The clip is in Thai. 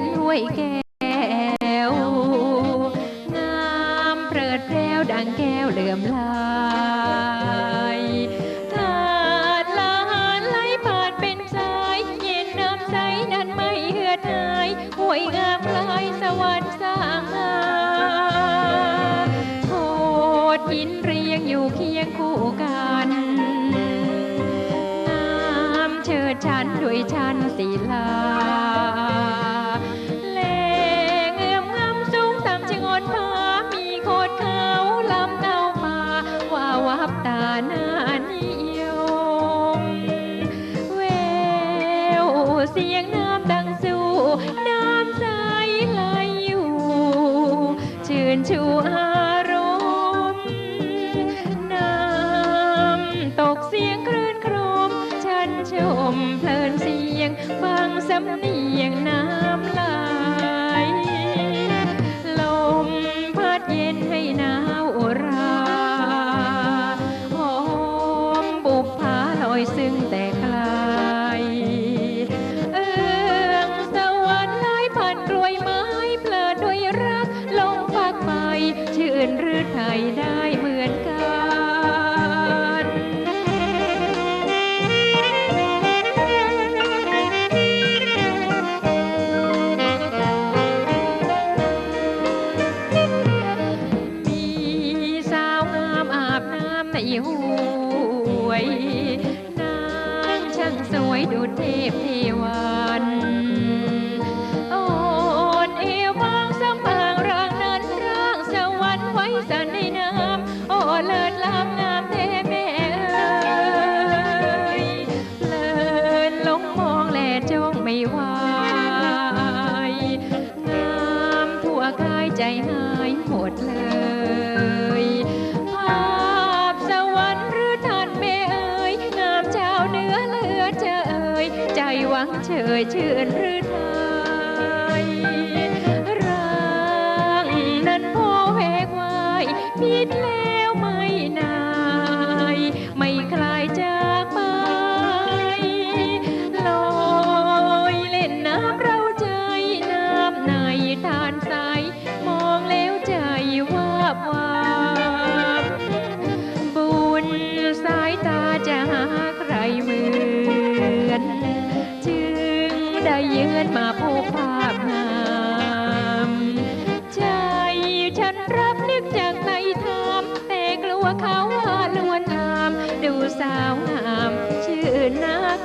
เป็นถ้วยแก้ว งามเปิดแปรวดังแก้วเหลื่อมลายถาดลานไหลผ่านเป็นสายเย็นน้ำใสนั้นไม่เหือดหายห้วยงามลายสวรรค์สร้างมาโคดหินเรียงอยู่เคียงคู่กันเชิดชันด้วยชันศิลา เสียงน้ำดังสู่ น้ำใสไหลอยู่ ชื่นชูอารมณ์ น้ำตกเสียงคลื่นโครม ฉันชมเพลินเสียงฟังสำเนียงน้ำไหลลมพัดเย็นให้หนาวอุราหอมบุบผาลอยซึ่งแต่ไกล ไทยได้เหมือนกันมีสาวงามอาบน้ำในห้วยนางช่างสวยดุจเทพเทวัน ดเลยภาพสวรรค์หรือท่านแม่เอ๋ยงามชาวเหนือเลือเจอเอ่ยใจหวังเฉยชื่นหรือไทยร่างนั้นพอแหวกวายผิดแล้วไม่นายไม่คลาย บวาบบุญสายตาจะหาใครเหมือน จึงได้เยือนมาพบภาพงามใจฉันรับนึกจากในทามแต่กลัวเขาว่าลวนลาม ดูสาวงามชื่อนัก